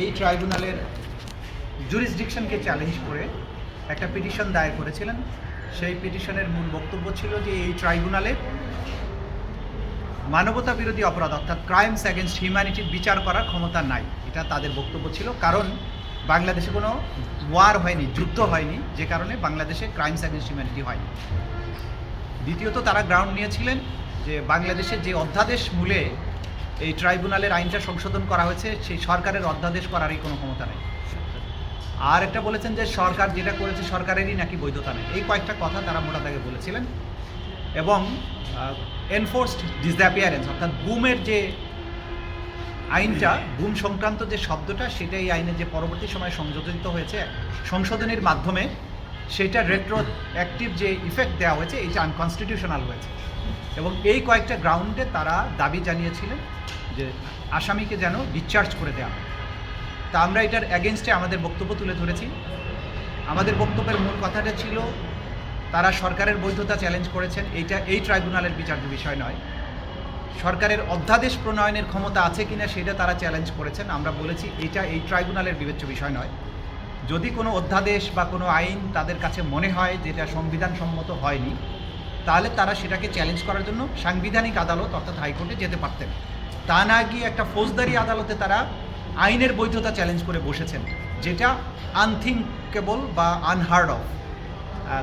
এই ট্রাইব্যুনালের জুরিসডিকশনকে চ্যালেঞ্জ করে একটা পিটিশন দায়ের করেছিলেন। সেই পিটিশনের মূল বক্তব্য ছিল যে এই ট্রাইব্যুনালে মানবতা বিরোধী অপরাধ, অর্থাৎ ক্রাইমস অ্যাগেনস্ট হিউম্যানিটির বিচার করার ক্ষমতা নাই। এটা তাদের বক্তব্য ছিল। কারণ বাংলাদেশে কোনো ওয়ার হয়নি, যুদ্ধ হয়নি, যে কারণে বাংলাদেশে ক্রাইমস অ্যাগেনস্ট হিউম্যানিটি হয়নি। দ্বিতীয়ত তারা গ্রাউন্ড নিয়েছিলেন যে বাংলাদেশের যে অধ্যাদেশ মূলে এই ট্রাইব্যুনালের আইনটা সংশোধন করা হয়েছে, সেই সরকারের অধ্যাদেশ করারই কোনো ক্ষমতা নেই। আর একটা বলেছেন যে সরকার যেটা করেছে সরকারেরই নাকি বৈধতা নেই। এই কয়েকটা কথা তারা মোটা দাগে বলেছিলেন এবং এনফোর্সড ডিসঅ্যাপিয়ারেন্স অর্থাৎ গুমের যে আইনটা, গুম সংক্রান্ত যে শব্দটা, সেটা এই আইনে যে পরবর্তী সময়ে সংযোজিত হয়েছে সংশোধনের মাধ্যমে, সেটা রেট্রো অ্যাক্টিভ যে ইফেক্ট দেওয়া হয়েছে, এইটা আনকনস্টিটিউশনাল হয়েছে। এবং এই কয়েকটা গ্রাউন্ডে তারা দাবি জানিয়েছিলেন যে আসামিকে যেন ডিসচার্জ করে দেওয়া তা আমরা এটার অ্যাগেনস্টে আমাদের বক্তব্য তুলে ধরেছি। আমাদের বক্তব্যের মূল কথাটা ছিল, তারা সরকারের বৈধতা চ্যালেঞ্জ করেছেন। এইটা, এই ট্রাইব্যুনালের বিচার্য বিষয় নয়। সরকারের অধ্যাদেশ প্রণয়নের ক্ষমতা আছে কিনা সেটা তারা চ্যালেঞ্জ করেছেন। আমরা বলেছি, এটা এই ট্রাইব্যুনালের বিবেচ্য বিষয় নয়। যদি কোনো অধ্যাদেশ বা কোনো আইন তাদের কাছে মনে হয় যেটা সংবিধান সম্মত হয়নি তাহলে তারা সেটাকে চ্যালেঞ্জ করার জন্য সাংবিধানিক আদালত অর্থাৎ হাইকোর্টে যেতে পারতেন। তা না গিয়ে একটা ফৌজদারি আদালতে তারা আইনের বৈধতা চ্যালেঞ্জ করে বসেছেন, যেটা আনথিঙ্কেবল বা আনহার্ড অফ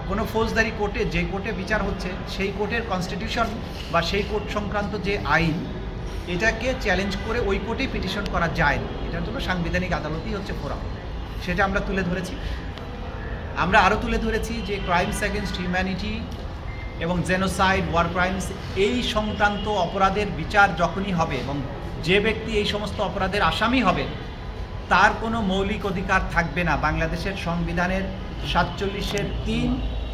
কোনো ফৌজদারি কোর্টে যে কোর্টে বিচার হচ্ছে, সেই কোর্টের কনস্টিটিউশন বা সেই কোর্ট সংক্রান্ত যে আইন, এটাকে চ্যালেঞ্জ করে ওই কোর্টেই পিটিশন করা যায় না। এটার জন্য সাংবিধানিক আদালতই হচ্ছে ফোরাম। সেটা আমরা তুলে ধরেছি। আমরা আরও তুলে ধরেছি যে ক্রাইমস অ্যাগেনস্ট হিউম্যানিটি এবং জেনোসাইড ওয়ার ক্রাইমস এই সংক্রান্ত অপরাধের বিচার যখনই হবে এবং যে ব্যক্তি এই সমস্ত অপরাধের আসামি হবে, তার কোনো মৌলিক অধিকার থাকবে না। বাংলাদেশের সংবিধানের সাতচল্লিশের তিন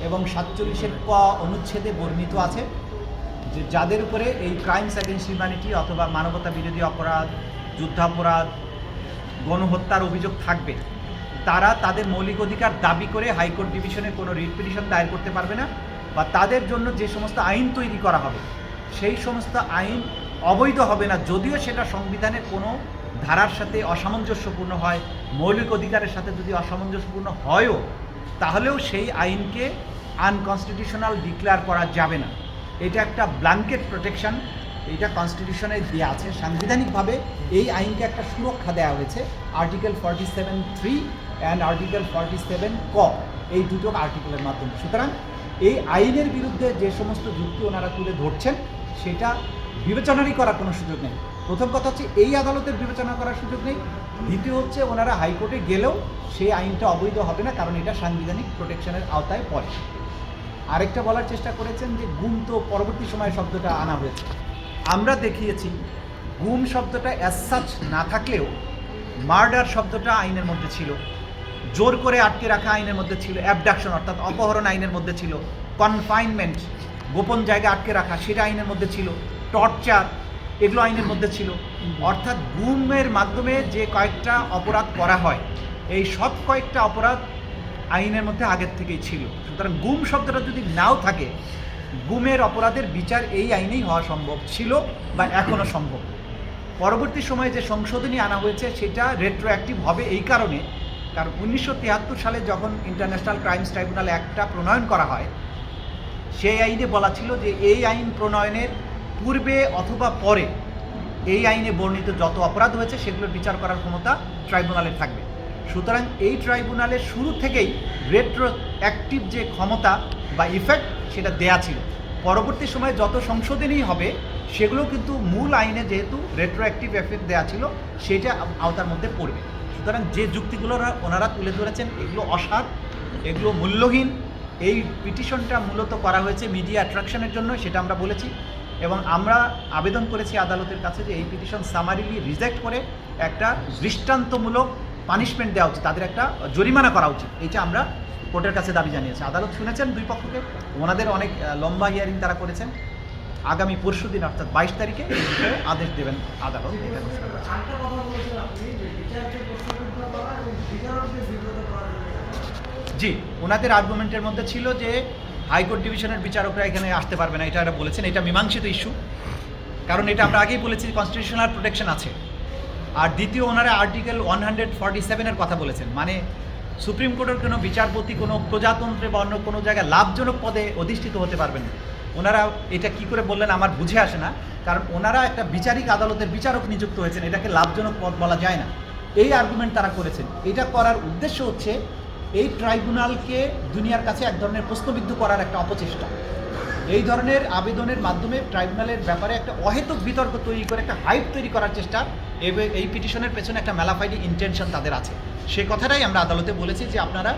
এবং সাতচল্লিশের ক অনুচ্ছেদে বর্ণিত আছে যে যাদের উপরে এই ক্রাইমস অ্যাগেন্স্ট হিউম্যানিটি অথবা মানবতা বিরোধী অপরাধ, যুদ্ধাপরাধ, গণহত্যার অভিযোগ থাকবে, তারা তাদের মৌলিক অধিকার দাবি করে হাইকোর্ট ডিভিশনে কোনো রিট পিটিশন দায়ের করতে পারবে না। বা তাদের জন্য যে সমস্ত আইন তৈরি করা হবে, সেই সমস্ত আইন অবৈধ হবে না। যদিও সেটা সংবিধানের কোনো ধারার সাথে অসামঞ্জস্যপূর্ণ হয়, মৌলিক অধিকারের সাথে যদি অসামঞ্জস্যপূর্ণ হয়ও, তাহলেও সেই আইনকে আনকনস্টিটিউশনাল ডিক্লেয়ার করা যাবে না। এটা একটা ব্ল্যাঙ্কেট প্রোটেকশন, এটা কনস্টিটিউশনে দেওয়া আছে। সাংবিধানিকভাবে এই আইনকে একটা সুরক্ষা দেওয়া হয়েছে, article forty seven three and article forty seven ক, এই দুটো আর্টিকেলের মাধ্যমে। সুতরাং এই আইনের বিরুদ্ধে যে সমস্ত যুক্তি ওনারা তুলে ধরছেন, সেটা বিবেচনারই করার কোনো সুযোগ নেই। প্রথম কথা হচ্ছে, এই আদালতের বিবেচনা করার সুযোগ নেই। দ্বিতীয় হচ্ছে, ওনারা হাইকোর্টে গেলেও সেই আইনটা অবৈধ হবে না, কারণ এটা সাংবিধানিক প্রোটেকশনের আওতায় পড়ে। আরেকটা বলার চেষ্টা করেছেন যে, গুম তো পরবর্তী সময়ে শব্দটা আনা হয়েছে। আমরা দেখিয়েছি, গুম শব্দটা অ্যাজ সাচ না থাকলেও মার্ডার শব্দটা আইনের মধ্যে ছিল। জোর করে আটকে রাখা আইনের মধ্যে ছিল অ্যাবডাকশন অর্থাৎ অপহরণ আইনের মধ্যে ছিল কনফাইনমেন্ট গোপন জায়গায় আটকে রাখা সেটা আইনের মধ্যে ছিল টর্চার এগুলো আইনের মধ্যে ছিল। অর্থাৎ গুমের মাধ্যমে যে কয়েকটা অপরাধ করা হয়, এই সব কয়েকটা অপরাধ আইনের মধ্যে আগের থেকেই ছিল। সুতরাং গুম শব্দটা যদি নাও থাকে, গুমের অপরাধের বিচার এই আইনেই হওয়া সম্ভব ছিল বা এখনও সম্ভব। পরবর্তী সময়ে যে সংশোধনী আনা হয়েছে, সেটা রেট্রোঅ্যাক্টিভ হবে এই কারণে। কারণ উনিশশো তিয়াত্তর সালে যখন ইন্টারন্যাশনাল ক্রাইমস ট্রাইব্যুনাল একটা প্রণয়ন করা হয়, সেই আইনে বলা ছিল যে এই আইন প্রণয়নের পূর্বে অথবা পরে এই আইনে বর্ণিত যত অপরাধ হয়েছে, সেগুলোর বিচার করার ক্ষমতা ট্রাইব্যুনালের থাকবে। সুতরাং এই ট্রাইব্যুনালের শুরু থেকেই রেট্রো অ্যাক্টিভ যে ক্ষমতা বা ইফেক্ট সেটা দেয়া ছিল। পরবর্তী সময়ে যত সংশোধনী হবে, সেগুলো কিন্তু মূল আইনে যেহেতু রেট্রো অ্যাক্টিভ এফেক্ট দেওয়া ছিল, সেটা আওতার মধ্যে পড়বে। সুতরাং যে যুক্তিগুলো ওনারা তুলে ধরেছেন, এগুলো অসার এগুলো মূল্যহীন। এই পিটিশনটা মূলত করা হয়েছে মিডিয়া অ্যাট্রাকশনের জন্য, সেটা আমরা বলেছি। এবং আমরা আবেদন করেছি আদালতের কাছে যে এই পিটিশন সামারিলি রিজেক্ট করে একটা দৃষ্টান্তমূলক পানিশমেন্ট দেওয়া উচিত, তাদের একটা জরিমানা করা উচিত। এইটা আমরা কোর্টের কাছে দাবি জানিয়েছি। আদালত শুনেছেন দুই পক্ষকে। ওনাদের অনেক লম্বা হিয়ারিং তারা করেছেন। আগামী পরশু দিন অর্থাৎ বাইশ তারিখে এই বিষয়ে আদেশ দেবেন আদালত এটা ঘোষণা জি ওনাদের আর্গুমেন্টের মধ্যে ছিল যে হাইকোর্ট ডিভিশনের বিচারকরা এখানে আসতে পারবে না এটা বলেছেন এটা মীমাংসিত ইস্যু কারণ এটা আমরা আগেই বলেছি কনস্টিটিউশনাল প্রোটেকশন আছে। আর দ্বিতীয় ওনারা আর্টিকেল ওয়ান হান্ড্রেড ফর্টি সেভেনের কথা বলেছেন মানে সুপ্রিম কোর্টের কোনো বিচারপতি কোনো প্রজাতন্ত্রে বা অন্য কোনো জায়গায় লাভজনক পদে অধিষ্ঠিত হতে পারবেন না। ওনারা এটা কি করে বললেন আমার বুঝে আসে না, কারণ ওনারা একটা বিচারিক আদালতের বিচারক নিযুক্ত হয়েছেন, এটাকে লাভজনক পথ বলা যায় না। এই আর্গুমেন্ট তারা করেছেন। এটা করার উদ্দেশ্য হচ্ছে, এই ট্রাইব্যুনালকে দুনিয়ার কাছে এক ধরনের প্রশ্নবিদ্ধ করার একটা অপচেষ্টা। এই ধরনের আবেদনের মাধ্যমে ট্রাইব্যুনালের ব্যাপারে একটা অহেতুক বিতর্ক তৈরি করে, একটা হাইপ তৈরি করার চেষ্টা এই পিটিশনের পেছনে একটা মেলাফাইডি ইন্টেনশন তাদের আছে। সে কথাটাই আমরা আদালতে বলেছি যে আপনারা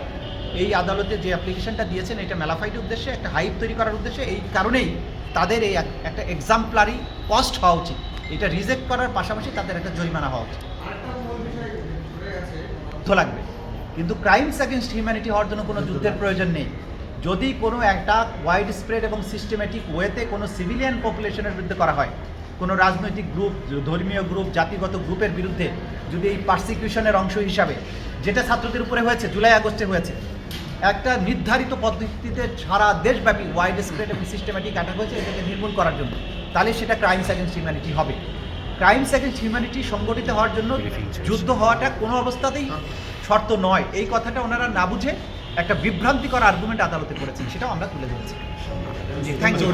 এই আদালতে যে অ্যাপ্লিকেশনটা দিয়েছেন এটা মেলাফাইডি উদ্দেশ্যে একটা হাইপ তৈরি করার উদ্দেশ্যে এই কারণেই তাদের এই এক- একটা এক্সাম্পলারি কস্ট হওয়া উচিত। এটা রিজেক্ট করার পাশাপাশি তাদের একটা জরিমানা হওয়া উচিত। লাগবে কিন্তু ক্রাইমস অ্যাগেনস্ট হিউম্যানিটি হওয়ার জন্য কোনো যুদ্ধের প্রয়োজন নেই। যদি কোনো একটা ওয়াইড স্প্রেড এবং সিস্টেমেটিক ওয়েতে কোনো সিভিলিয়ান পপুলেশনের বিরুদ্ধে করা হয় কোনো রাজনৈতিক গ্রুপ ধর্মীয় গ্রুপ জাতিগত গ্রুপের বিরুদ্ধে যদি এই পার্সিকিউশনের অংশ হিসাবে যেটা ছাত্রদের উপরে হয়েছে জুলাই আগস্টে হয়েছে একটা নির্ধারিত পদ্ধতিতে সারা দেশব্যাপী ওয়াইড স্প্রেড এবং সিস্টেমেটিক অ্যাটাক হয়েছে এটাকে নির্মূল করার জন্য। তাহলে সেটা ক্রাইমস অ্যাগেনস্ট হিউম্যানিটি হবে। ক্রাইমস অ্যাগেনস্ট হিউম্যানিটি সংগঠিত হওয়ার জন্য যুদ্ধ হওয়াটা কোনো অবস্থাতেই শর্ত নয়। এই কথাটা ওনারা না বুঝে একটা বিভ্রান্তিকর আর্গুমেন্ট আদালতে করেছেন সেটাও আমরা তুলে ধরেছি। জি থ্যাংক ইউ